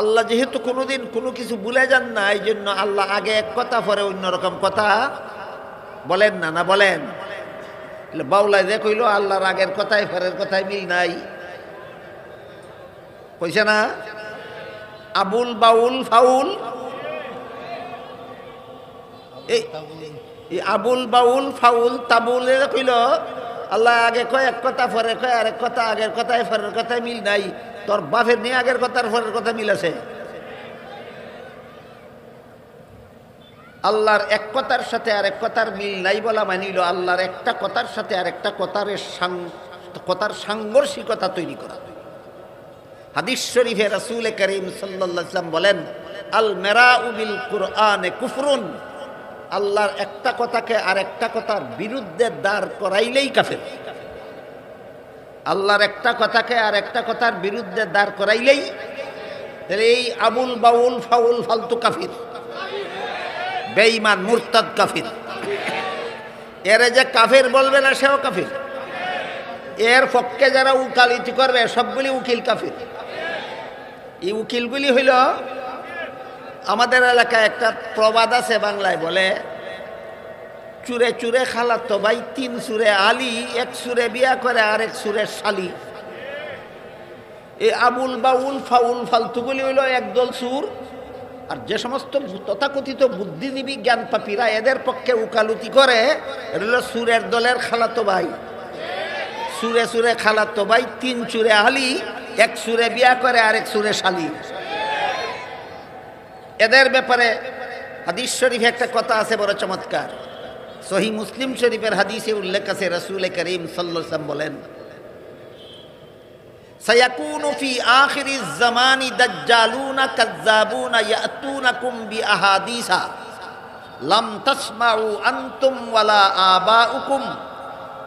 আল্লাহ যেহেতু কোনোদিন কোনো কিছু ভুলে যান না, এই জন্য আল্লাহ আগে এক কথা, পরে অন্যরকম কথা। বলেন না না বলেন? বাউলাই যে কইল, আল্লাহর আগের কথায় পরের কথায় মিল নাই। কইছে না? আবুল বাউল ফাউল। এই আবুল বাউল ফাউল তাবুল কইল, আল্লাহ আগে কয় এক কথা, পরে কয় আরেক কথা, আগের কথায় পরের কথায় মিল নাই। তোর বাপের নিয়ে আগের কথার পরের কথা মিল আছে। আল্লাহর এক কথার সাথে আরেক কথার মিল নাই বলা মানিল। আল্লাহর একটা কথার সাথে আরেকটা কথার সাং- কথার সাংঘর্ষিকতা তৈরি করা। হাদিস শরীফে রাসুল করিম আলাইহি বলেন, আল মেরা বিল কুরআনে কুফরুন। আল্লাহর একটা কথাকে আর একটা কথার বিরুদ্ধে দাঁড় করাইলেই কাফের। আল্লাহর একটা কথাকে আর একটা কথার বিরুদ্ধে দাঁড় করাইলেই তাহলে এই আবুল বাউল ফাউল ফালতু কাফির, বেঈমান, মুরতাদ কাফির। এরে যে কাফির বলবে না, সেও কাফির। এর পক্ষে যারা উকালিতি করবে, সবগুলি উকিল কাফির। এই উকিলগুলি হইল, আমাদের এলাকায় একটা প্রবাদ আছে বাংলায় বলে চুরে চুরে খালাতো ভাই, তিন সুরে আলী, এক সুরে বিয়া করে আর এক সুরে শালি। এই আবুল বাউল ফাউল ফালতুগুলি হইল একদল সুর। আর যে সমস্ত তথাকথিত বুদ্ধিজীবী জ্ঞান পাপীরা এদের পক্ষে উকালতি করে হলো সুরের দলের খালাতো ভাই। সুরে সুরে খালাতো ভাই, তিন চুরে আলী, এক সুরে বিয়া করে আর এক সুরে শালি। এদের ব্যাপারে হাদিস শরীফে একটা কথা আছে বড় চমৎকার। সহি মুসলিম শরীফের হাদিসে উল্লেখ আছে রসুল করিম সাল্লাম বলেন سيكون في آخر الزمان دجالون كذابون يأتونكم بأحاديث لم تسمعوا أنتم ولا آباؤكم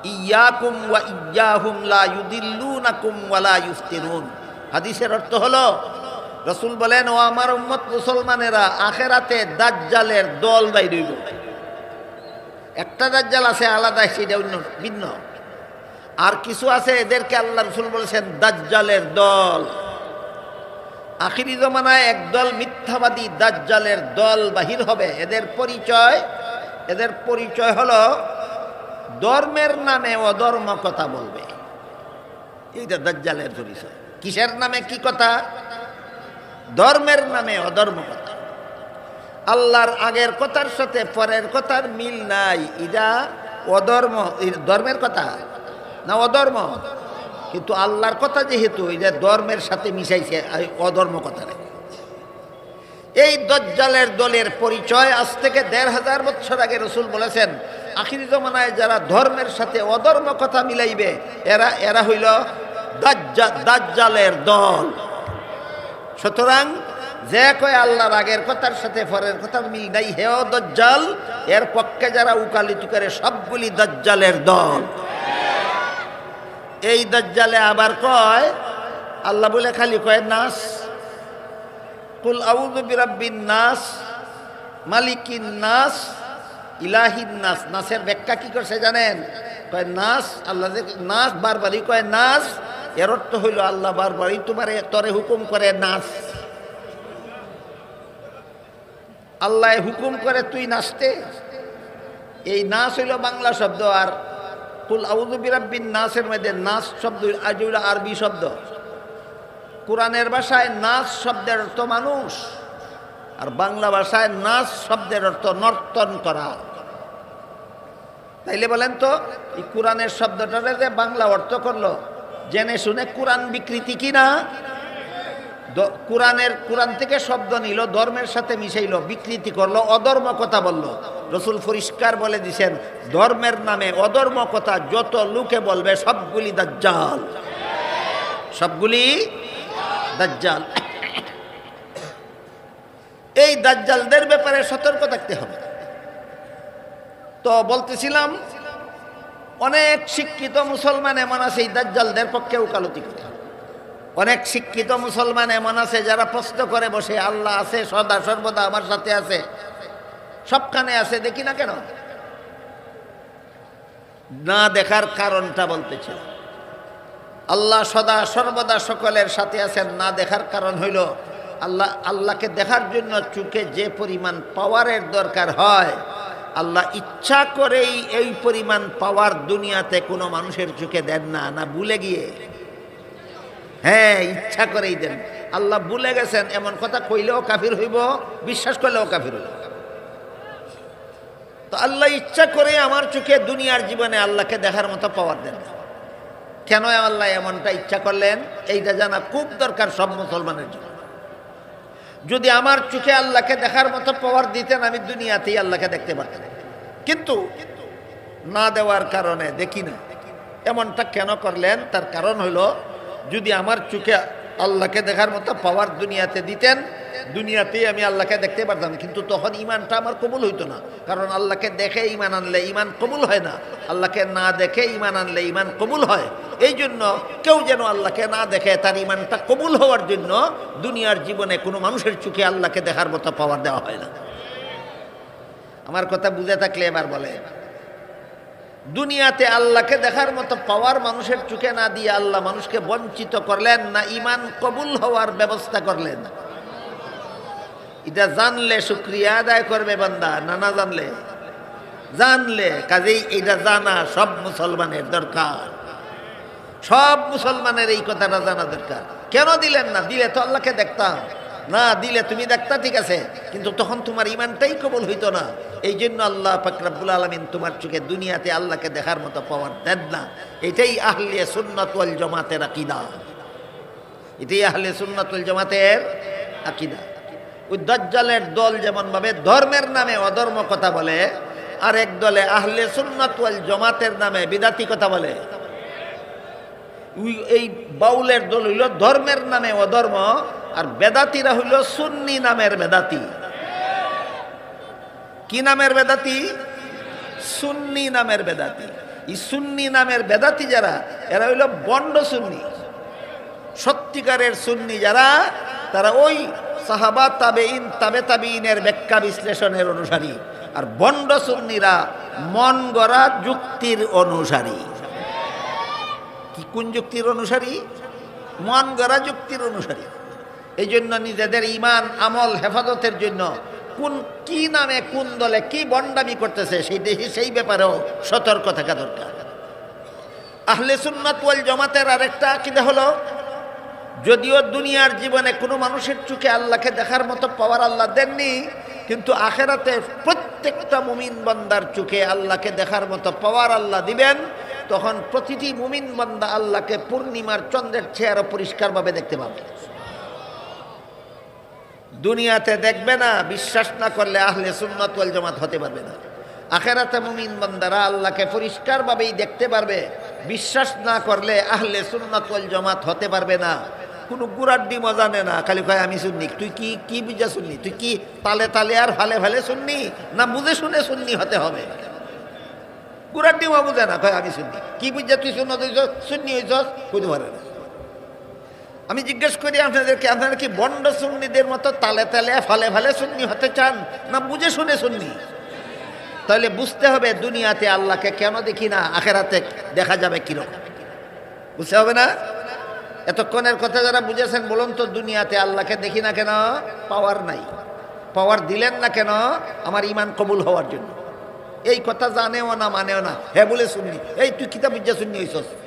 إياكم وإياهم لا يضلونكم ولا يفتنون হাদিসের অর্থ হলো রসুল বলেন ও আমার উম্মত মুসলমানেরা আখেরাতে দাজ্জালের দল বাইরইব একটা দাজ্জাল আছে, আলাদা, সেটা অন্য, ভিন্ন। আর কিছু আছে, এদেরকে আল্লাহ রসুল বলেছেন দাজ্জালের দল। আখিরি জমানায় একদল মিথ্যাবাদী দাজ্জালের দল বাহির হবে। এদের পরিচয় এদের পরিচয় হলো ধর্মের নামে অধর্ম কথা বলবে। এইটা দাজ্জালের পরিচয়। কিসের নামে কি কথা? ধর্মের নামে অধর্ম কথা। আল্লাহর আগের কথার সাথে পরের কথার মিল নাই। ইটা অধর্ম ধর্মের কথা না অধর্ম? কিন্তু আল্লাহর কথা যেহেতু এটা ধর্মের সাথে মিশাইছে অধর্ম কথা নেই এই দজ্জালের দলের পরিচয় আজ থেকে দেড় হাজার বছর আগে রসুল বলেছেন, আখির জমানায় যারা ধর্মের সাথে অধর্ম কথা মিলাইবে, এরা এরা হইল দাজ্জা, দাজ্জালের দল। সুতরাং যে কয় আল্লাহর আগের কথার সাথে পরের কথার মিল নাই, হেও দজ্জাল। এর পক্ষে যারা উকালিত করে সবগুলি দজ্জালের দল। এই দজ্জালে আবার কয়, আল্লাহ বলে খালি কয়, নাস, কুল বিরাব্বিন নাস, মালিকিন নাস, ইলাহিন নাস। নাসের ব্যাখ্যা কি করছে জানেন? কয়, নাস, আল্লাহ নাস, বারবারই কয়, নাস। এর অর্থ হইল, আল্লাহ বারবারই তোমার তরে হুকুম করে নাচ আল্লাহ হুকুম করে তুই নাচতে। এই নাচ হইল বাংলা শব্দ আর কুল আউযু বিরাব্বিন নাসের মধ্যে নাচ শব্দ আজ হইল আরবি শব্দ। কোরআনের ভাষায় নাচ শব্দের অর্থ মানুষ আর বাংলা ভাষায় নাচ শব্দের অর্থ নর্তন করা। তাইলে বলেন তো, এই কোরআনের শব্দটারে বাংলা অর্থ করল, জেনে শুনে কোরআন বিকৃতি কিনা? কোরআনের, কোরআন থেকে শব্দ নিল, ধর্মের সাথে মিশাইল, বিকৃতি করল, অধর্ম কথা বলল। রসুল পরিষ্কার বলে দিছেন, ধর্মের নামে অধর্ম কথা যত লোকে বলবে, সবগুলি দাজ্জাল। সবগুলি দাজ্জাল। এই দাজ্জালদের ব্যাপারে সতর্ক থাকতে হবে। তো বলতেছিলাম, অনেক শিক্ষিত মুসলমান এমন আছে, এই দাজ্জালদের পক্ষে উকালতি করে অনেক শিক্ষিত মুসলমান এমন আছে যারা প্রশ্ন করে বসে, আল্লাহ আছে, সদা, সর্বদা আমার সাথে আছে। সবখানে আছে, দেখি না কেন? না দেখার কারণটা বলতেছে। আল্লাহ সদা, সর্বদা সকলের সাথে আছেন, না দেখার কারণ হইল, আল্লাহ, আল্লাহকে দেখার জন্য চোখে যে পরিমাণ পাওয়ারের দরকার হয়, আল্লাহ ইচ্ছা করেই এই পরিমাণ পাওয়ার দুনিয়াতে কোনো মানুষের চোখে দেন না না ভুলে গিয়ে। হ্যাঁ ইচ্ছা করেই দেন। আল্লাহ ভুলে গেছেন, এমন কথা কইলেও কাফির হইব, বিশ্বাস করলেও কাফির হইব। তো আল্লাহ ইচ্ছা করে আমার চোখে দুনিয়ার জীবনে আল্লাহকে দেখার মতো পাওয়ার দেন কেন আল্লাহ এমনটা ইচ্ছা করলেন? এইটা জানা খুব দরকার সব মুসলমানের জন্য। যদি আমার চোখে আল্লাহকে দেখার মতো পাওয়ার দিতেন, আমি দুনিয়াতেই আল্লাহকে দেখতে পারতাম। কিন্তু না দেওয়ার কারণে দেখি না। এমনটা কেন করলেন? তার কারণ হলো যদি আমার চোখে আল্লাহকে দেখার মতো পাওয়ার দুনিয়াতে দিতেন, দুনিয়াতেই আমি আল্লাহকে দেখতে পারতাম। কিন্তু তখন ইমানটা আমার কবুল হইতো না। কারণ আল্লাহকে দেখে ইমান আনলে ইমান কবুল হয় না। আল্লাহকে না দেখে ইমান আনলে ইমান কবুল হয়। এই জন্য কেউ যেন আল্লাহকে না দেখে তার ইমানটা কবুল হওয়ার জন্য দুনিয়ার জীবনে কোনো মানুষের চোখে আল্লাহকে দেখার মতো পাওয়ার দেওয়া হয় না। আমার কথা বুঝে থাকলে এবার বলে। দুনিয়াতে আল্লাহকে দেখার মতো পাওয়ার মানুষের চোখে না দিয়ে আল্লাহ মানুষকে বঞ্চিত করলেন না ইমান কবুল হওয়ার ব্যবস্থা করলেন। এটা জানলে শুক্রিয়া আদায় করবে বান্দা, না না জানলে? জানলে, কাজেই এটা জানা সব মুসলমানের দরকার। সব মুসলমানের এই কথাটা জানা দরকার। কেন দিলেন না? দিলে তো আল্লাহকে দেখতাম। না, দিলে তুমি দেখতা ঠিক আছে, কিন্তু তখন তোমার ইমানটাই কবল হইতো না। এই জন্য আল্লাহ ফাকরাবুল আলমিন তোমার চোখে দুনিয়াতে আল্লাহকে দেখার মতো পাওয়ার দেন না। এটাই আহলে সুন্নাতুল জমাতের আকিদা। এটাই আহলে সুন্নাতুল জমাতের আকিদা। ওই দজ্জালের দল যেমন ভাবে ধর্মের নামে অধর্ম কথা বলে আর এক দলে আহলে সুন্নাতুল জমাতের নামে বিদাতি কথা বলে। এই বাউলের দল হইল ধর্মের নামে অধর্ম আর বেদাতিরা হইল সুন্নি নামের বেদাতি। কি নামের বেদাতি? সুন্নি নামের বেদাতি। এই সুন্নি নামের বেদাতি যারা, এরা হইল বন্ড সুন্নি। সত্যিকারের সুন্নি যারা, তারা ওই সাহাবা তাবে ইন তাবে তাবিনের ব্যাখ্যা বিশ্লেষণের অনুসারী। আর বন্ড সুন্নিরা মন গড়া যুক্তির অনুসারী। কি কোন যুক্তির অনুসারী? মন গড়া যুক্তির অনুসারী। এই জন্য নিজেদের ইমান আমল, হেফাজতের জন্য কোন, কি নামে কোন দলে কি বন্ডামি করতেছে সেই দেশে সেই ব্যাপারেও সতর্ক থাকা দরকার। আহলে সুন্নাত ওয়াল জমাতের আরেকটা আকিদা হলো, যদিও দুনিয়ার জীবনে কোনো মানুষের চোখে আল্লাহকে দেখার মতো পাওয়ার আল্লাহ দেননি, কিন্তু আখেরাতে প্রত্যেকটা মুমিন বান্দার চোখে আল্লাহকে দেখার মতো পাওয়ার আল্লাহ দিবেন, তখন প্রতিটি মুমিন বান্দা আল্লাহকে পূর্ণিমার চন্দ্রের চেয়ারও পরিষ্কারভাবে দেখতে পাবে। দুনিয়াতে দেখবে না, বিশ্বাস না করলে আহলে সুন্নাত ওয়াল জামাত হতে পারবে না। আখেরাতে মুমিন বান্দারা আল্লাহকে পরিষ্কারভাবেই দেখতে পারবে, বিশ্বাস না করলে আহলে সুন্নাত ওয়াল জামাত হতে পারবে না। কোনো গুড়ার ডিমও জানে না, খালি কয়, আমি শুননি তুই কি কি বুঝা শুননি তুই কি তালে তালে আর ফালে ফালে শুননি না বুঝে শুনে শুননি হতে হবে? গুড়ার ডিমও বুঝে না, কয়, আমি শুননি কি বুঝা তুই শুন শুননি হইছ বুঝতে পারে না। আমি জিজ্ঞেস করি, আপনাদেরকে, আপনারা কি বন্ড সুন্নিদের মতো তালে তালে, ফালে ফালে সুন্নি হতে চান? না, বুঝে শুনে সুন্নি? তাহলে বুঝতে হবে দুনিয়াতে আল্লাহকে কেন দেখি না, আখেরাতে দেখা যাবে কীরকম। বুঝতে হবে না? এতক্ষণের কথা যারা বুঝেছেন, বলুন তো দুনিয়াতে আল্লাহকে দেখি না কেন? পাওয়ার নাই। পাওয়ার দিলেন না কেন? আমার ইমান কবুল হওয়ার জন্য। এই কথা জানেও না, মানেও না। হ্যাঁ বলে শুননি এই তুই কিতাব বুঝা শুননি হইছস?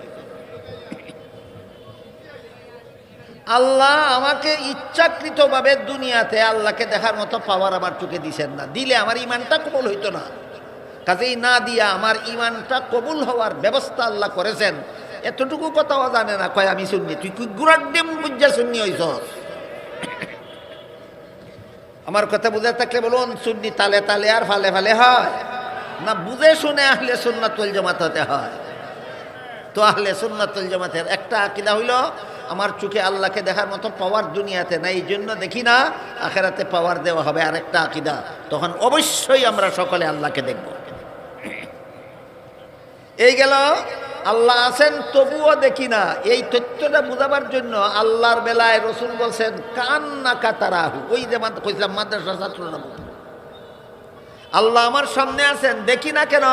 আল্লাহ আমাকে ইচ্ছাকৃতভাবে দুনিয়াতে আল্লাহকে দেখার মতো পাওয়ার আমার চোখে দিছেন না। দিলে আমার ইমানটা কবল হইতো না। কাজেই না দিয়া আমার ইমানটা কবুল হওয়ার ব্যবস্থা আল্লাহ করেছেন। এতটুকু কথাও জানে না, কয়, আমি শুননি তুই কি গুড়ার ডিম বুঝা শুননি হইছ? আমার কথা বুঝে থাকলে বলুন, সুন্নি তালে তালে আর ফালে ফালে হয়। না, বুঝে শুনে আসলে সুন্নাতুল জামাত হতে হয়। তো আহলে সুন্নাতুল জামাতের একটা আকিদা হইল আমার চোখে আল্লাহকে দেখার মতো পাওয়ার দুনিয়াতে নাই, এই জন্য দেখি না, আখেরাতে পাওয়ার দেওয়া হবে আরেকটা আকিদা। তখন অবশ্যই আমরা সকলে আল্লাহকে দেখব। এই গেল, আল্লাহ আছেন তবুও দেখি না। এই তথ্যটা বোঝাবার জন্য আল্লাহর বেলায় রসুল বলছেন কান্না কাতারাহু ওই যে মাদ্রাসা ছাত্ররা বলতো। আল্লাহ আমার সামনে আছেন, দেখি না কেন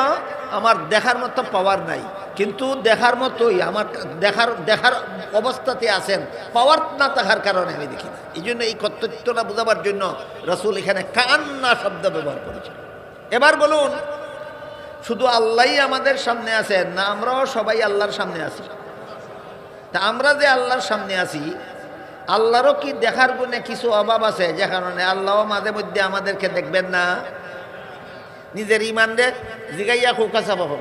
আমার দেখার মতো পাওয়ার নাই। কিন্তু দেখার মতোই আমার দেখার দেখার অবস্থাতে আছেন পাওয়ার না থাকার কারণে আমি দেখি না। এই জন্য এই কর্তৃত্বটা বোঝাবার জন্য রসুল এখানে কান্না শব্দ ব্যবহার করেছেন। এবার বলুন, শুধু আল্লাহই আমাদের সামনে আছেন না আমরাও সবাই আল্লাহর সামনে আছি? তা আমরা যে আল্লাহর সামনে আছি, আল্লাহরও কি দেখার গুণে কিছু অভাব আছে? যে কারণে আল্লাহ মাঝে মধ্যে আমাদেরকে দেখবেন না। নিজের ইমান রে জিগাইয়া খোকাসা পাবো।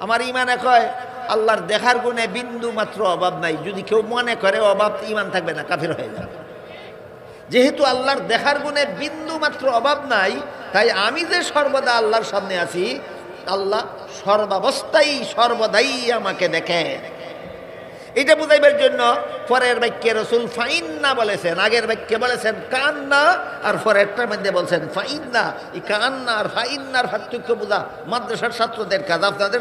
আমার ইমানে কয়, আল্লাহর দেখার গুণে বিন্দু মাত্র অভাব নাই। যদি কেউ মনে করে অভাব ইমান থাকবে না, কাফের হয়ে যাবে। যেহেতু আল্লাহর দেখার গুণে বিন্দু মাত্র অভাব নাই, তাই আমি যে সর্বদা আল্লাহর সামনে আছি, আল্লাহ সর্বাবস্থায়, সর্বদাই আমাকে দেখে এটা বুঝাইবার জন্য পরের বাক্যে রসুল ফাইন্না বলেছেন, আগের বাক্যে বলেছেন কান্না আর পরেরটার মধ্যে বলছেন ফাইন্না। এই কান্না আর ফাইন্নার পার্থক্য বোঝা মাদ্রাসার ছাত্রদের কাজ, আপনাদের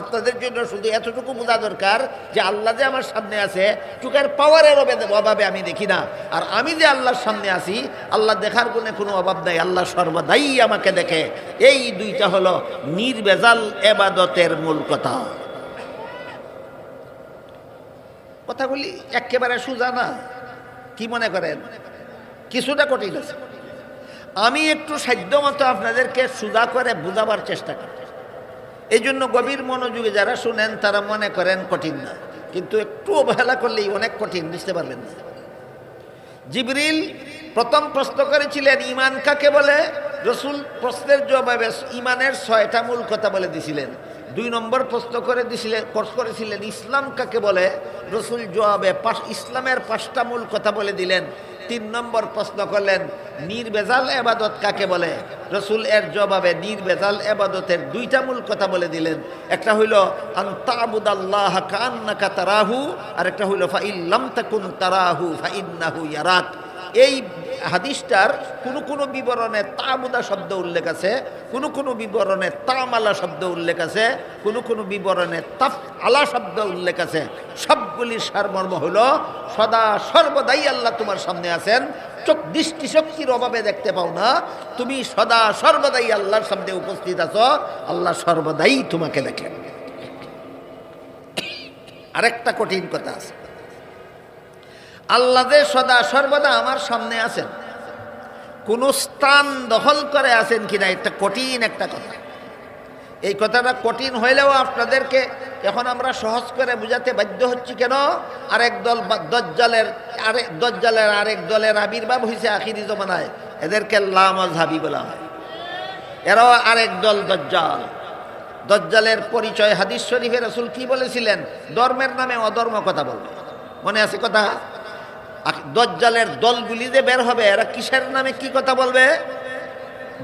আপনাদের জন্য শুধু এতটুকু বোঝা দরকার যে আল্লাহ যে আমার সামনে আছে চুকের পাওয়ারের অভাবে আমি দেখি না। আর আমি যে আল্লাহর সামনে আছি, আল্লাহ দেখার গুণে কোনো অভাব নাই, আল্লাহ সর্বদাই আমাকে দেখে। এই দুইটা হলো নির্বেজাল এবাদতের মূল কথা। কথাগুলি একেবারে সোজা না। কি মনে করেন? কিছুটা কঠিন আছে। আমি একটু সাধ্য মতো আপনাদেরকে সোজা করে বোঝাবার চেষ্টা করি। এই জন্য গভীর মনোযোগে যারা শুনেন, তারা মনে করেন কঠিন না। কিন্তু একটু অবহেলা করলেই অনেক কঠিন, বুঝতে পারবেন না। জিবরিল প্রথম প্রশ্ন করেছিলেন ইমান কাকে বলে? রসুল প্রশ্নের জবাবে ইমানের ছয়টা মূল কথা বলে দিছিলেন। দুই নম্বর প্রশ্ন করে দিছিলেন প্রশ্ন করেছিলেন, ইসলাম কাকে বলে? রসুল জবাবে ইসলামের পাঁচটা মূল কথা বলে দিলেন। তিন নম্বর প্রশ্ন করলেন, নির্বেজাল এবাদত কাকে বলে? রসুল এর জবাবে, নির্বেজাল এবাদতের দুইটা মূল কথা বলে দিলেন। একটা হইল আন্তাবুদাল্লাহ কান্নাকা তারাহু, আর একটা হইল ফাইল্লাম তাকুন তারাহু, ফাইন্নাহু ইয়ারাক। এই হাদিসটার কোনো কোনো বিবরণে তামুদা শব্দ উল্লেখ আছে, কোনো কোনো বিবরণে তামালা শব্দ উল্লেখ আছে, কোনো কোনো বিবরণে তাফ আলা শব্দ উল্লেখ আছে। সবগুলির সারমর্ম হল, সদা সর্বদাই আল্লাহ তোমার সামনে আছেন। চোখ দৃষ্টি শক্তির অভাবে দেখতে পাও না, তুমি সদা সর্বদাই আল্লাহর সামনে উপস্থিত আছো, আল্লাহ সর্বদাই তোমাকে দেখেন। আরেকটা কঠিন কথা আছে। আল্লাহ যে সদা সর্বদা আমার সামনে আছেন। কোন স্থান দখল করে আছেন কিনা এটা কঠিন একটা কথা। এই কথাটা কঠিন হইলেও আপনাদেরকে এখন আমরা সহজ করে বুঝাতে বাধ্য হচ্ছি কেন? আরেক দল দজ্জালের, আরেক দজ্জালের, আরেক দলের আবির্ভাব হয়েছে আখিরি জমানায়। এদেরকে লামজহাবি বলা হয়। এরাও আরেক দল দজ্জাল। দজ্জালের পরিচয় হাদিস শরীফে রসুল কি বলেছিলেন? ধর্মের নামে অধর্ম কথা বলবে। মনে আছে কথা? দজ্জালের দলগুলি যে বের হবে, এরা কিসের নামে কি কথা বলবে?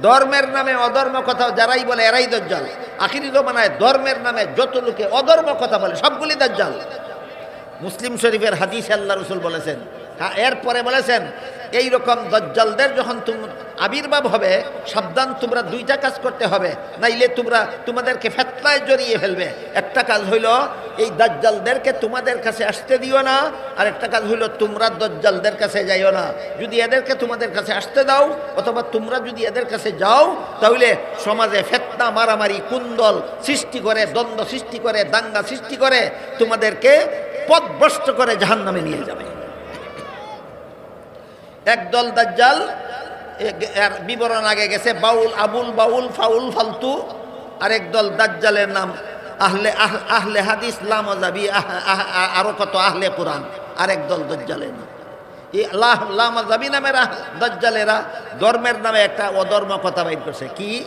ধর্মের নামে অধর্ম কথা যারাই বলে, এরাই দজ্জাল। আখিরি মানায় ধর্মের নামে যত লোকে অধর্ম কথা বলে, সবগুলি দজ্জাল। মুসলিম শরীফের হাদিস আল্লাহ রসুল বলেছেন। হ্যাঁ এরপরে বলেছেন এই রকম দজ্জালদের যখন তুম আবির্ভাব হবে, সাবধান তোমরা দুইটা কাজ করতে হবে। নাইলে তোমরা তোমাদেরকে ফেতনায় জড়িয়ে ফেলবে। একটা কাজ হইল, এই দজ্জালদেরকে তোমাদের কাছে আসতে দিও না, আর একটা কাজ হইল, তোমরা দজ্জালদের কাছে যাইও না। যদি এদেরকে তোমাদের কাছে আসতে দাও, অথবা তোমরা যদি এদের কাছে যাও, তাহলে সমাজে ফেতনা, মারামারি, কুন্দল সৃষ্টি করে, দ্বন্দ্ব সৃষ্টি করে, দাঙ্গা সৃষ্টি করে, তোমাদেরকে পথভ্রষ্ট করে জাহান নামে নিয়ে যাবে। একদল দাজ্জাল বিবরণ আগে গেছে, বাউল, আবুল বাউল, ফাউল, ফালতু। আরেক দল দাজ্জালের নাম, আহলে আহ- আহলে হাদিস, লামজাবি আরও কত আহলে কোরআন, আরেক দল দজ্জালের নাম। এই লাহ- লামজাবি নামের দজ্জালেরা ধর্মের নামে একটা অধর্ম কথা বাইর করছে। কি?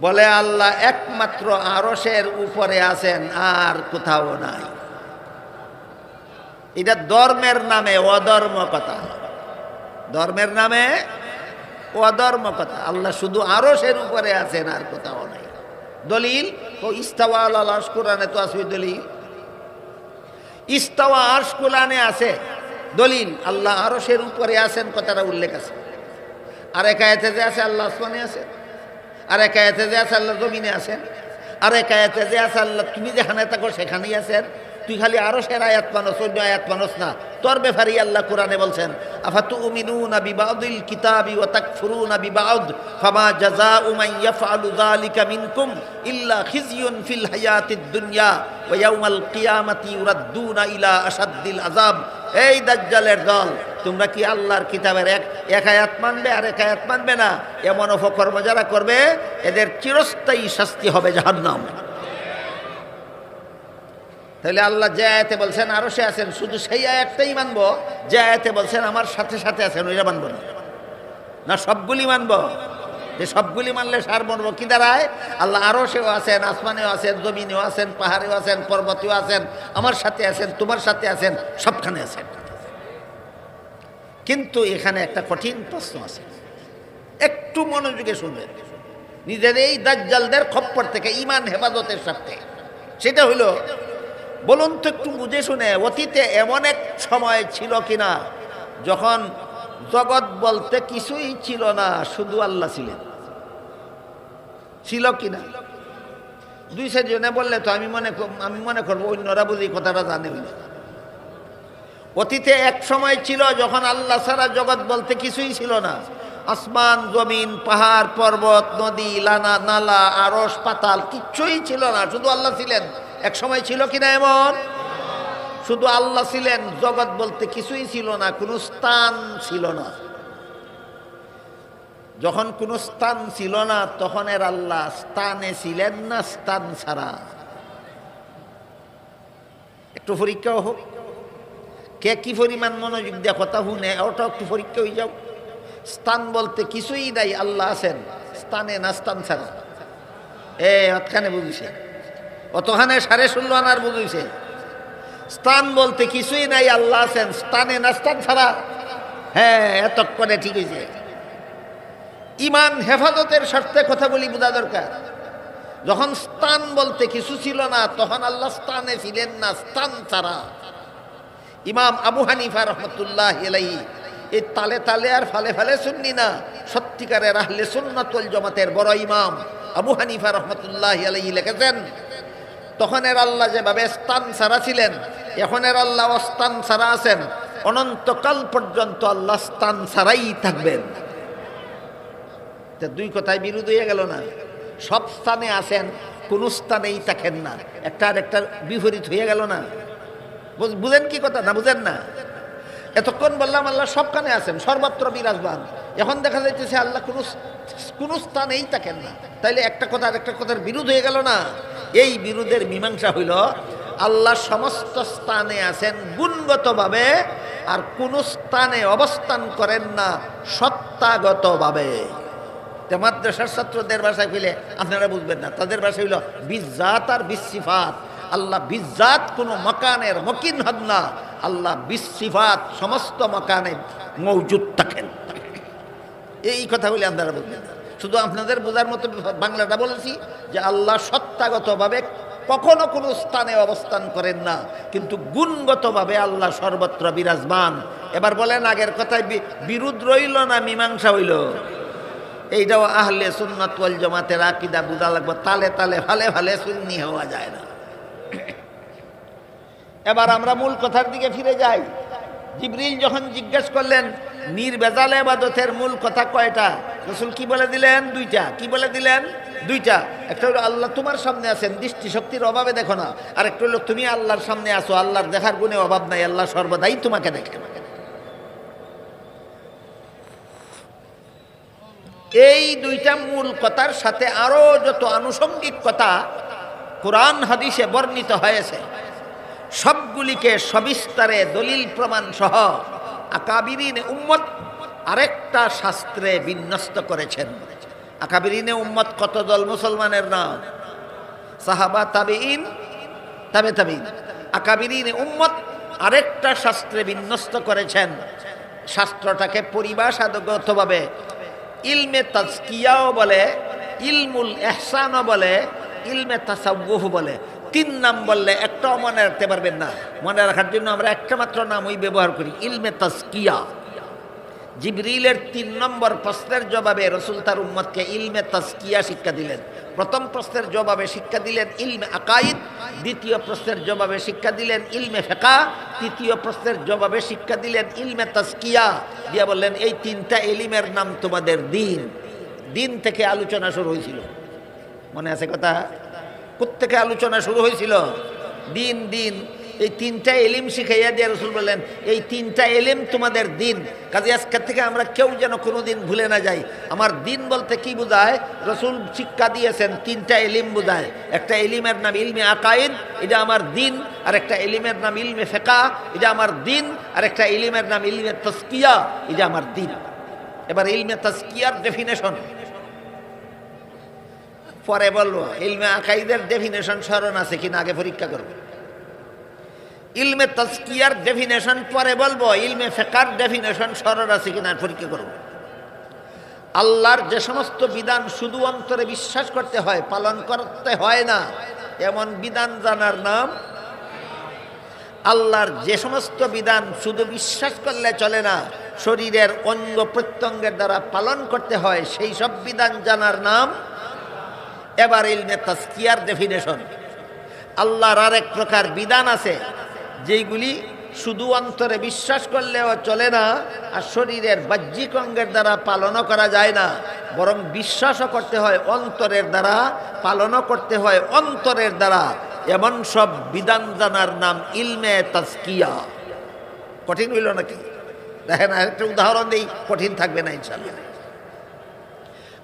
বলে আল্লাহ একমাত্র আরসের উপরে আছেন, আর কোথাও নাই। এটা ধর্মের নামে অধর্ম কথা। ধর্মের নামে অধর্ম কথা। আল্লাহ শুধু আরও সের উপরে আছেন আর কোথাও নাই। দলিল, ও ইস্তাওয়া আল আরশ কোরআনে তো আসবে দলিল। ইস্তাওয়া আরশ কোরআনে আছে। দলিল, আল্লাহ আরও সের উপরে আছেন কথাটা উল্লেখ আছে। আর একায়েতে যে আছে, আল্লাহ আসমানে আছে। আর একায়েতে যে আছে, আল্লাহ জমিনে আছেন। আর একায়েতে যে আছে, আল্লাহ তুমি যেখানে থাকো সেখানেই আছেন। তুই খালি আরও সের আয়াত মানুষ অন্য আয়াত মানুষ না। তোর ব্যাপারেই আল্লাহ কোরআনে বলছেন আফাতু উমিনুনা বিবাউদিল কিতাবি ওয়া তাকফুরুনা বিবাউদ ফামা জাযাউ মান ইয়াফআলু যালিকা মিনকুম ইল্লা খিজিয়ুন ফিল হায়াতিদ দুনিয়া ওয়া ইয়াউমাল কিয়ামাতি ইউরাদ্দুনা ইলা আশাদ্দিল আযাব। এই দাজ্জালের দল, তোমরা কি আল্লাহর কিতাবের এক এক আয়াত মানবে আর এক আয়াত মানবে না? এমন অপকর্ম যারা করবে, এদের চিরস্থায়ী শাস্তি হবে জাহান্নাম। তাহলে আল্লাহ যে আয়াতে বলছেন, আরও সে আছেন, শুধু সেই আয়াতটাই মানব? যে আয়াতে বলছেন, আমার সাথে সাথে আছেন, ওইটা মানবো না। না, সবগুলি মানব। যে সবগুলি মানলে সার মানবো কি দাঁড়ায় আল্লাহ আরও সেও আছেন, আসমানেও আছেন, জমিনেও আছেন, পাহাড়েও আছেন, পর্বতেও আছেন, আমার সাথে আছেন, তোমার সাথে আছেন, সবখানে আছেন। কিন্তু এখানে একটা কঠিন প্রশ্ন আছে। একটু মনোযোগে শুনবেন। নিজের এই দাজ্জালদের খপ্পর থেকে ইমান হেফাজতের স্বার্থে। সেটা হইল বলুন তো একটু বুঝে শুনে, অতীতে এমন এক সময় ছিল কিনা, যখন জগৎ বলতে কিছুই ছিল না, শুধু আল্লাহ ছিলেন। ছিল কিনা? দুই চারজনে বললে তো আমি মনে আমি মনে করব অন্যরা বুঝি কথাটা জানে অতীতে এক সময় ছিল যখন আল্লাহ সারা জগৎ বলতে কিছুই ছিল না। আসমান, জমিন, পাহাড়, পর্বত, নদী, লানা, নালা আরস পাতাল, কিচ্ছুই ছিল না, শুধু আল্লাহ ছিলেন। এক সময় ছিল কিনা এমন? শুধু আল্লাহ ছিলেন, জগৎ বলতে কিছুই ছিল না, কোনো স্থান ছিল না। যখন কোনো স্থান ছিল না, তখন এর আল্লাহ স্থানে ছিলেন না, স্থান ছাড়া। একটু পরীক্ষাও হোক। কে কি পরিমাণ মনোযোগ দিয়ে কথা শুনে ওটাও একটু পরীক্ষা হয়ে যাও। স্থান বলতে কিছুই নাই, আল্লাহ আছেন। স্থানে না, স্থান ছাড়া। এ অতখানে বুঝিছে অতখানে সাড়ে ষোলো আনার বুঝিছে স্থান বলতে কিছুই নাই, আল্লাহ আছেন। স্থানে না স্থান ছাড়া। হ্যাঁ এতক্ষণে ঠিক হয়েছে ইমান হেফাজতের স্বার্থে কথা বলি বোঝা দরকার। যখন স্থান বলতে কিছু ছিল না, তখন আল্লাহ স্থানে ছিলেন না, স্থান ছাড়া। ইমাম আবু হানিফা রহমতুল্লাহ এলাই এই তালে তালে আর ফালে ফালে শুননি না। সত্যিকারের আহলে সুন্নাতুল জমাতের বড় ইমাম আবু হানিফা রহমতুল্লাহ এলাই লিখেছেন তখন এর আল্লাহ যেভাবে স্থান সারা ছিলেন এখন এর আল্লাহ অস্থান সারা আছেন, অনন্তকাল পর্যন্ত আল্লাহ স্থান সারাই থাকবেন দুই কথায় বিরোধ হয়ে গেল না? সব স্থানে আসেন কোন স্থানেই থাকেন না। একটা আর একটা বিপরীত হয়ে গেল না? বুঝেন কি কথা? না বুঝেন না? এতক্ষণ বললাম আল্লাহ সবখানে আছেন, সর্বত্র বিরাজমান। এখন দেখা যাইতেছে আল্লাহ কোনো কোন স্থানেই থাকেন না। তাইলে একটা কথা আর একটা কথার বিরোধ হয়ে গেল না? এই বিরোধের মীমাংসা হইল, আল্লাহ সমস্ত স্থানে আছেন গুণগতভাবে আর কোন স্থানে অবস্থান করেন না সত্তাগতভাবে। মাদ্রাসার ছাত্রদের ভাষায় কইলে আপনারা বুঝবেন না, তাদের ভাষা হইল বিজ্জাত আর বিসিফাত। আল্লাহ বিজ্জাত কোনো মকানের মকিন হন না। আল্লাহ বিসিফাত সমস্ত মকানে মৌজুদ থাকেন। এই কথা বলে আপনারা বুঝবেন না শুধু আপনাদের বোঝার মতো বাংলাটা বলেছি যে আল্লাহ সত্তাগতভাবে কখনো কোনো স্থানে অবস্থান করেন না, কিন্তু গুণগতভাবে আল্লাহ সর্বত্র বিরাজমান। এবার বলেন, আগের কথায় বি- বিরোধ রইল না মীমাংসা হইল? এইটাও আহলে সুন্নাত ওয়াল জামাতের আকিদা বুঝা লাগবে। তালে তালে ফালে ফালে সুন্নি হওয়া যায় না। এবার আমরা মূল কথার দিকে ফিরে যাই। জিবরিল যখন জিজ্ঞেস করলেন, নির্বেজাল এবাদতের মূল কথা কয়টা? রসুল কি বলে দিলেন? দুইটা। কি বলে দিলেন? দুইটা। একটা হলো, আল্লাহ তোমার সামনে আছেন, দৃষ্টিশক্তির অভাবে দেখো না। আর একটা হলো, তুমি আল্লাহর সামনে আসো আল্লাহর দেখার গুণে অভাব নাই, আল্লাহ সর্বদাই তোমাকে দেখেন। এই দুইটা মূল কথার সাথে আরও যত আনুষঙ্গিক কথা, কোরআন হাদিসে বর্ণিত হয়েছে। সবগুলিকে সবিস্তারে দলিল প্রমাণ সহ আকাবিরিন উম্মত আরেকটা শাস্ত্রে বিন্যস্ত করেছেন। আকাবিরিনে উম্মত কত দল মুসলমানের নাম? সাহাবা তাবিইন তাবে তাবিন আকাবিরিনে উম্মত আরেকটা শাস্ত্রে বিন্যস্ত করেছেন। শাস্ত্রটাকে পরিভাষাগতভাবে ইলমে তাজকিয়াও বলে, ইলমুল এহসানও বলে, ইলমে তাসাউফ বলে। তিন নাম বললে একটাও মনে রাখতে পারবেন না। মনে রাখার জন্য আমরা একটা মাত্র নাম ওই ব্যবহার করি, ইলমে তাজকিয়া। জিবরিলের তিন নম্বর প্রশ্নের জবাবে রসুল তার উম্মদকে ইলমে তাস্কিয়া শিক্ষা দিলেন। প্রথম প্রশ্নের জবাবে শিক্ষা দিলেন ইলমে আকাইদ, দ্বিতীয় প্রশ্নের জবাবে শিক্ষা দিলেন ইলমে ফেকা, তৃতীয় প্রশ্নের জবাবে শিক্ষা দিলেন ইলমে তাস্কিয়া দিয়া বললেন, এই তিনটা ইলিমের নাম তোমাদের দিন। দিন থেকে আলোচনা শুরু হয়েছিল। মনে আছে কথা? কোত্থেকে আলোচনা শুরু হয়েছিল। দিন দিন, এই তিনটা এলিম শিখাইয়া দিয়ে রসুল বললেন, এই তিনটা এলিম তোমাদের দিন। কাজে আজকের থেকে আমরা কেউ যেন কোনো দিন ভুলে না যাই। আমার দিন বলতে কি বোঝায়? রসুল শিক্ষা দিয়েছেন, তিনটা এলিম বোঝায়। একটা এলিমের নাম ইলমে আকাইদ, এটা আমার দিন। আর একটা এলিমের নাম ইলমে ফেকা এটা আমার দিন। আর একটা এলিমের নাম ইলমে তস্কিয়া এটা আমার দিন। এবার ইলমে তস্কিয়ার ডেফিনেশন পরে বলব, ইলমে আকাইদের ডেফিনেশন স্মরণ আছে কিনা আগে পরীক্ষা করব। ইলমে তস্কিয়ার ডেফিনেশন পরে বলব, ইলমে ফেকার ডেফিনেশন স্মরণ আছে কিনা পরীক্ষা করব। আল্লাহর যে সমস্ত বিধান শুধু অন্তরে বিশ্বাস করতে হয়, পালন করতে হয় না, এমন বিধান জানার নাম আল্লাহর যে সমস্ত বিধান শুধু বিশ্বাস করলে চলে না, শরীরের অঙ্গ প্রত্যঙ্গের দ্বারা পালন করতে হয়, সেই সব বিধান জানার নাম এবার ইলমে তাস্কিয়ার ডেফিনেশন আল্লাহর আরেক প্রকার বিধান আছে, যেইগুলি শুধু অন্তরে বিশ্বাস করলেও চলে না, আর শরীরের বাহ্যিক অঙ্গের দ্বারা পালনও করা যায় না। বরং বিশ্বাসও করতে হয় অন্তরের দ্বারা, পালনও করতে হয় অন্তরের দ্বারা। এমন সব বিধান জানার নাম ইলমে তাস্কিয়া। কঠিন হইল নাকি? দেখেন একটা উদাহরণ দিই, কঠিন থাকবে না ইনশাল্লাহ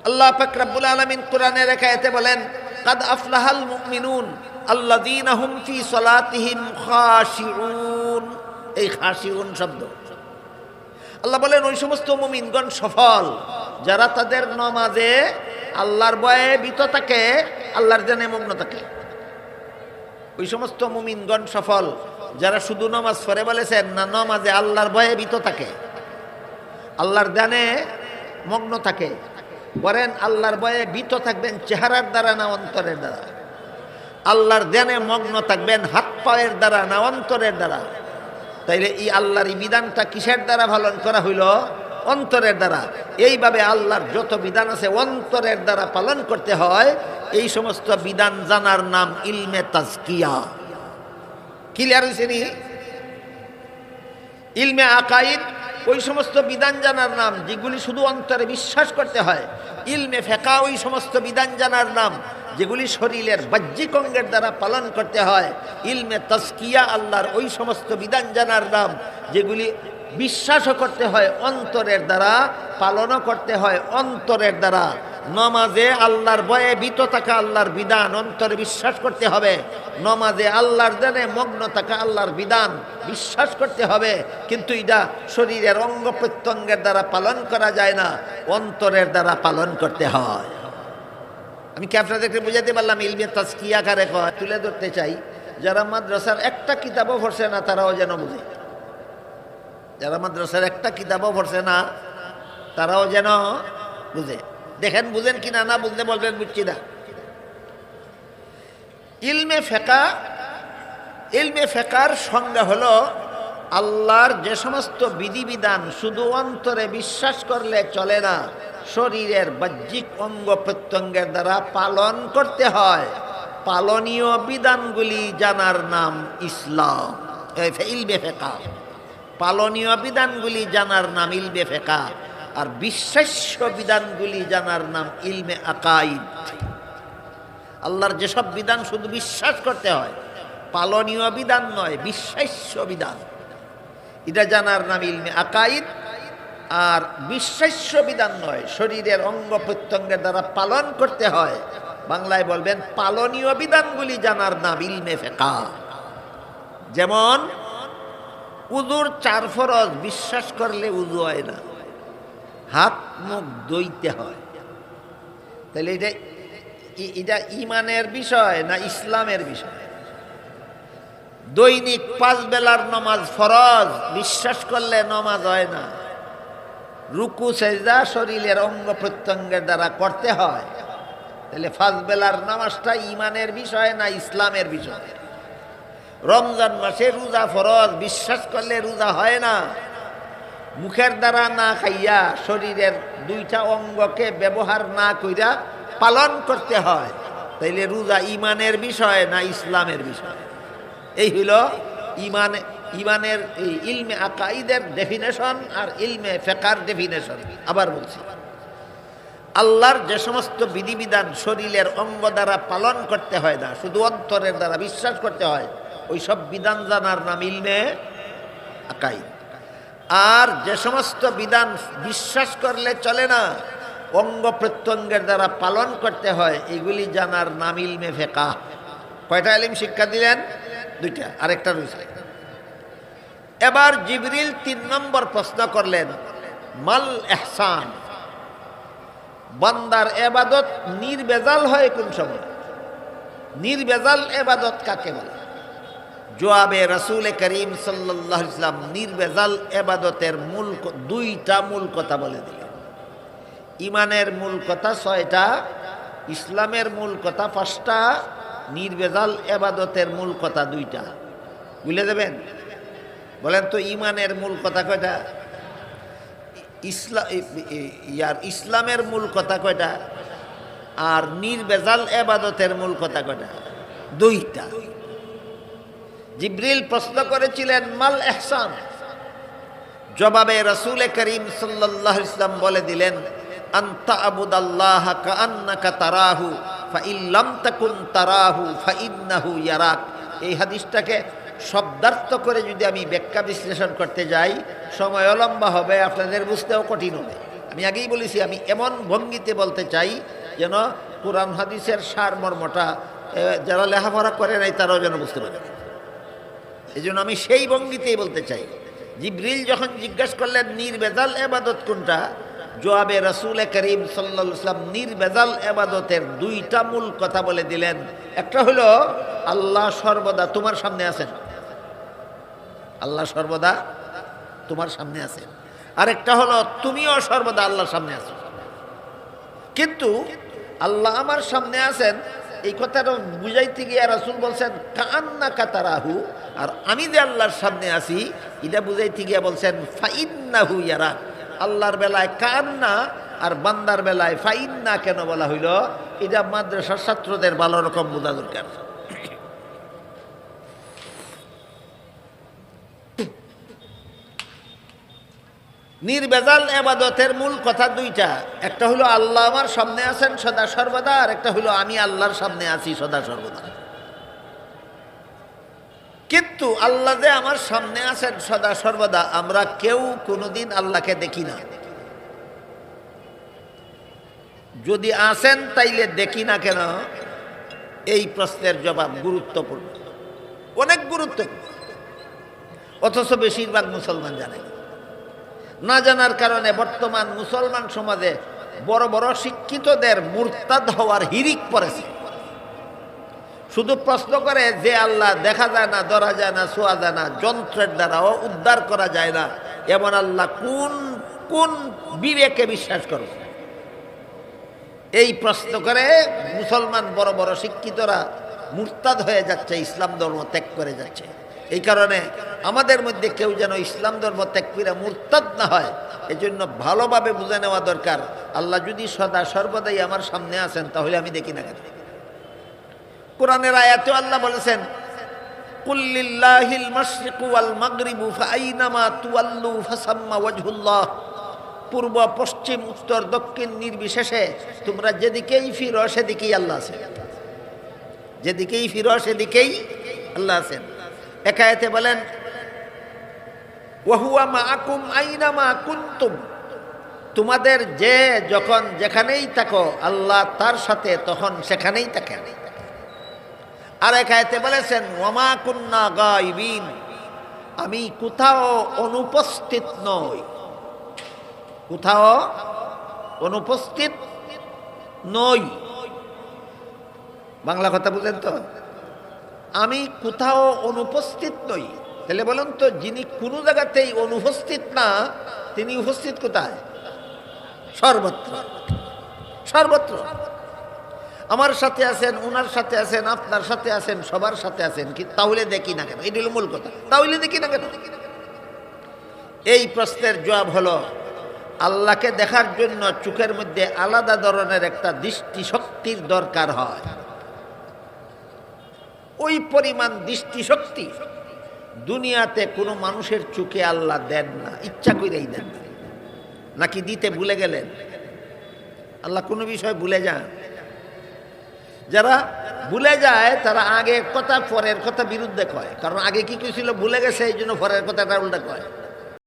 আল্লাহ পাক রব্বুল আলামিন কোরআনে রেখায়তে বলেন, কাদ আফলাহাল মুমিনুন আল্লাযীনা হুম ফি সালাতিহিম খাশিউন। এই খাশিউন শব্দ। আল্লাহ বলেন, ওই সমস্ত মুমিনগণ সফল, যারা তাদের নমাজে আল্লাহর বয়ে বিত থাকে, আল্লাহর জানে মগ্ন থাকে। ওই সমস্ত মুমিনগণ সফল, যারা শুধু নমাজ পড়ে বলেছেন না, নমাজে আল্লাহর বয়ে বিত থাকে, আল্লাহর দানে মগ্ন থাকে। বলেন, আল্লাহর ভয়ে ভীত থাকবেন, চেহারার দ্বারা না, অন্তরের দ্বারা। আল্লাহর ধ্যানে মগ্ন থাকবেন, হাত পায়ের দ্বারা না, অন্তরের দ্বারা। তাইলে এই আল্লাহর এই বিধানটা কিসের দ্বারা পালন করা হইল? অন্তরের দ্বারা। এইভাবে আল্লাহর যত বিধান আছে, অন্তরের দ্বারা পালন করতে হয়। এই সমস্ত বিধান জানার নাম ইলমে তাজকিয়া। ক্লিয়ার হয়েছে ইলমে আকাইদ ওই সমস্ত বিধান জানার নাম যেগুলি শুধু অন্তরে বিশ্বাস করতে হয়। ইলমে ফেকা ওই সমস্ত বিধান জানার নাম যেগুলি শরীরের বাহ্যিক অঙ্গের দ্বারা পালন করতে হয়। ইলমে তস্কিয়া আল্লাহর ওই সমস্ত বিধান জানার নাম যেগুলি বিশ্বাসও করতে হয়, অন্তরের দ্বারা পালনও করতে হয়, অন্তরের দ্বারা। নমাজে আল্লাহর ভয়ে ভীত থাকা আল্লাহর বিধান, অন্তরে বিশ্বাস করতে হবে। নমাজে আল্লাহর দানে মগ্ন থাকা আল্লাহর বিধান, বিশ্বাস করতে হবে। কিন্তু এটা শরীরের অঙ্গ প্রত্যঙ্গের দ্বারা পালন করা যায় না, অন্তরের দ্বারা পালন করতে হয়। আমি কি আপনাদেরকে বুঝাতে পারলাম, ইলমে তাস্কি আকারে কয়? তুলে ধরতে চাই, যারা মাদ্রাসার একটা কিতাবও পড়ছে না, তারাও যেন বুঝে। যারা মাদ্রাসার একটা কিতাবও পড়ছে না, তারাও যেন বুঝে। দেখেন, বুঝেন কি না না বুঝতে বলবেন বুঝছি না। ইলমে ফেকা, ইলমে ফেকার সংজ্ঞা হলো আল্লাহর যে সমস্ত বিধিবিধান শুধু অন্তরে বিশ্বাস করলে চলে না, শরীরের বাহ্যিক অঙ্গ প্রত্যঙ্গের দ্বারা পালন করতে হয়। পালনীয় বিধানগুলি জানার নাম ইসলাম। ইলবে ফেকা। পালনীয় বিধানগুলি জানার নাম ইলবে ফেকা। আর বিশ্বাস্য বিধানগুলি জানার নাম ইলমে আকাইদ। আল্লাহর যেসব বিধান শুধু বিশ্বাস করতে হয়, পালনীয় বিধান নয় বিশ্বাস্য বিধান। এটা জানার নাম ইলমে আকাইদ। আর বিশ্বাস্য বিধান নয়, শরীরের অঙ্গ প্রত্যঙ্গের দ্বারা পালন করতে হয়। বাংলায় বলবেন পালনীয় বিধানগুলি জানার নাম ইলমে ফেকা। যেমন, উজুর চার ফরজ, বিশ্বাস করলে উজু হয় না। হাত মুখ দইতে হয়। তাহলে এটা এটা ইমানের বিষয় না ইসলামের বিষয়? দৈনিক পাঁচ বেলার নমাজ ফরজ, বিশ্বাস করলে নমাজ হয় না। রুকু, সেজদা শরীরের অঙ্গ প্রত্যঙ্গের দ্বারা করতে হয়। তাহলে পাঁচ বেলার নামাজটা ইমানের বিষয় না ইসলামের বিষয়? রমজান মাসে রোজা ফরজ, বিশ্বাস করলে রোজা হয় না। মুখের দ্বারা না খাইয়া শরীরের দুইটা অঙ্গকে ব্যবহার না কইরা পালন করতে হয়। তাইলে রোজা ইমানের বিষয় না ইসলামের বিষয়? এই হইল ইমান, ইমানের এই ইলমে আকাইদের ডেফিনেশন আর ইলমে ফেকার ডেফিনেশন আবার বলছি, আল্লাহর যে সমস্ত বিধিবিধান শরীরের অঙ্গ দ্বারা পালন করতে হয় না, শুধু অন্তরের দ্বারা বিশ্বাস করতে হয় ওই সব বিধান জানার নাম ইলমে আকাই আর যে সমস্ত বিধান বিশ্বাস করলে চলে না, অঙ্গ প্রত্যঙ্গের দ্বারা পালন করতে হয়, এগুলি জানার নাম ইলমে ফেকা। কয়টা ইলিম শিক্ষা দিলেন? দুইটা, আরেকটা রয়েছে। এবার জিবরিল তিন নম্বর প্রশ্ন করলেন, মাল এহসান, বান্দার এবাদত নির্বেজাল হয় কোন সময়? নির্বেজাল এবাদত কাকে বলে? জোয়াবে রসুল করিম সাল্লাহ ইসলাম নির্বেজাল এবাদতের মূল দুইটা মূল কথা বলে দিলেন। ইমানের মূল কথা ছয়টা, ইসলামের মূল কথা পাঁচটা, নির্বেজাল এবাদতের মূল কথা দুইটা। বুঝলে দেবেন? বলেন তো ইমানের মূল কথা কয়টা? ইসলাম ইয়ার ইসলামের মূল কথা কয়টা? আর নির্বেজাল এবাদতের মূল কথা কয়টা? দুইটা। জিব্রিল প্রশ্ন করেছিলেন, মাল এহসান জবাবে রসুল করিম সাল্লাহ ইসলাম বলে দিলেন, আন্তা আবুদ আল্লাহ কান্নাকা তারাহু ফাইল্লাম তাকুন তারাহু ইয়ারাক। এই হাদিসটাকে শব্দার্থ করে যদি আমি ব্যাখ্যা বিশ্লেষণ করতে যাই, সময় লম্বা হবে, আপনাদের বুঝতেও কঠিন হবে। আমি আগেই বলেছি, আমি এমন ভঙ্গিতে বলতে চাই যেন কোরআন হাদিসের সার মর্মটা যারা লেখাপড়া করে নাই, তারাও যেন বুঝতে পারে। এই জন্য আমি সেই ভঙ্গিতেই বলতে চাই। জিব্রিল যখন জিজ্ঞাসা করলেন নির্বেজাল এবাদত কোনটা? জোয়াবে রসুল করিম সাল্লাম নির্বেজাল এবাদতের দুইটা মূল কথা বলে দিলেন। একটা হলো, আল্লাহ সর্বদা তোমার সামনে আছেন। আল্লাহ সর্বদা তোমার সামনে আছেন। আরেকটা হলো, তুমিও সর্বদা আল্লাহর সামনে আছো। কিন্তু আল্লাহ আমার সামনে আছেন এই কথাটা বুঝাইতে গিয়ে রাসুল বলছেন কান্না কাতারাহু আর আমি যে আল্লাহর সামনে আসি এটা বুঝাইতে গিয়ে বলছেন, ফাইন্নাহু ইয়ারা। আল্লাহর বেলায় কান্না আর বান্দার বেলায় ফাইন্না কেন বলা হইল? এটা মাদ্রাসার ছাত্রদের ভালো রকম বোঝা দরকার। নির্বেজাল এবাদতের মূল কথা দুইটা। একটা হলো আল্লাহ আমার সামনে আছেন সদা সর্বদা, আর একটা হলো আমি আল্লাহর সামনে আছি সদা সর্বদা। কিন্তু আল্লাহ যে আমার সামনে আছেন সদা সর্বদা, আমরা কেউ কোনোদিন আল্লাহকে দেখি না। যদি আসেন তাইলে দেখি না কেন? এই প্রশ্নের জবাব গুরুত্বপূর্ণ। অনেক গুরুত্বপূর্ণ। অথচ বেশিরভাগ মুসলমান জানে। না। না জানার কারণে বর্তমান মুসলমান সমাজে বড় বড় শিক্ষিতদের মুরতাদ হওয়ার হিরিক পড়েছে। শুধু প্রশ্ন করে যে আল্লাহ দেখা যায় না, ধরা যায় না ছোঁয়া যায় না, যন্ত্রের দ্বারাও উদ্ধার করা যায় না, এমন আল্লাহ কোন কোন বিবেকে বিশ্বাস করো? এই প্রশ্ন করে মুসলমান বড় বড় শিক্ষিতরা মুরতাদ হয়ে যাচ্ছে, ইসলাম ধর্ম ত্যাগ করে যাচ্ছে। এই কারণে আমাদের মধ্যে কেউ যেন ইসলাম ধর্ম ত্যাগ করে মুরতাদ না হয়, এজন্য ভালোভাবে বুঝে নেওয়া দরকার। আল্লাহ যদি সদা সর্বদাই আমার সামনে আসেন তাহলে আমি দেখি না কেন? কোরআনের আয়াতেও আল্লাহ বলেছেন কুল্লিল্লাহিল তুওয়াল্লু ফাসাম্মা পূর্ব, পশ্চিম, উত্তর, দক্ষিণ, নির্বিশেষে তোমরা যেদিকেই ফিরো, সেদিকেই আল্লাহ আছেন। যেদিকেই ফিরো, সেদিকেই আল্লাহ আছেন। একায়েতে বলেন ওয়াহুয়া মা আকুম আইনা মা কুন্তুম? তোমাদের যে যখন যেখানেই থাকো, আল্লাহ তার সাথে তখন সেখানেই থাকেন আর একায়েতে বলেছেন ওয়ামা কুন্না গাইবিন আমি কোথাও অনুপস্থিত নই। কোথাও অনুপস্থিত নই। বাংলা কথা বুঝলেন তো? আমি কোথাও অনুপস্থিত নই। তাহলে বলুন তো, যিনি কোনো জায়গাতেই অনুপস্থিত না, তিনি উপস্থিত কোথায়? সর্বত্র। সর্বত্র। আমার সাথে আছেন ওনার সাথে আছেন, আপনার সাথে আছেন, সবার সাথে আছেন, কি তাহলে দেখি না কেন? এটি হলো মূল কথা। তাহলে দেখি না কেন? এই প্রশ্নের জবাব হলো, আল্লাহকে দেখার জন্য চোখের মধ্যে আলাদা ধরনের একটা দৃষ্টিশক্তির দরকার হয়। ওই পরিমাণ দৃষ্টিশক্তি দুনিয়াতে কোনো মানুষের চোখে আল্লাহ দেন না, ইচ্ছা করেই দেন নাকি দিতে ভুলে গেলেন? আল্লাহ কোনো বিষয় ভুলে যান? যারা ভুলে যায়, তারা আগে কথা পরের কথা বিরুদ্ধে কয়। কারণ আগে কি কী ছিল ভুলে গেছে এই জন্য পরের কথাটা উল্টা কয়।